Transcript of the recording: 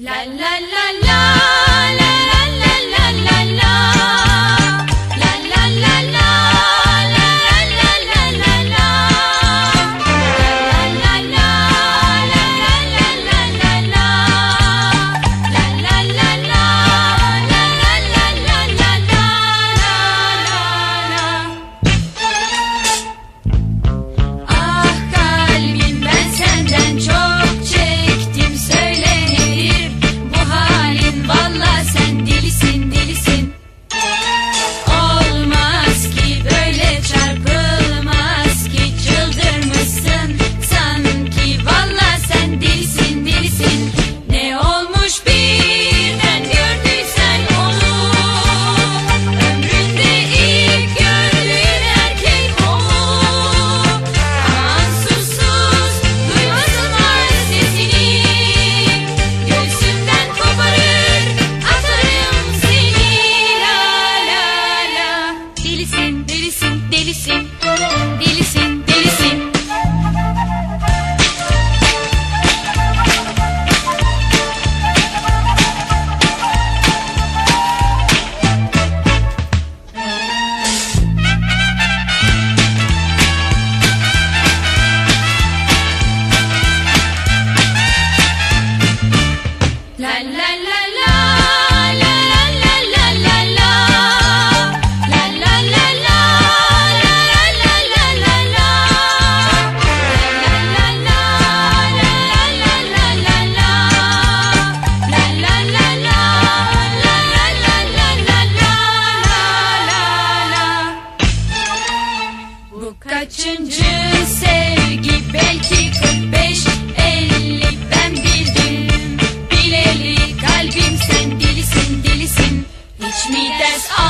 La la la la Kaçıncı sevgi? Belki 45 50 ben bildim bileli kalbim. Sen delisin delisin. Hiç mi ders al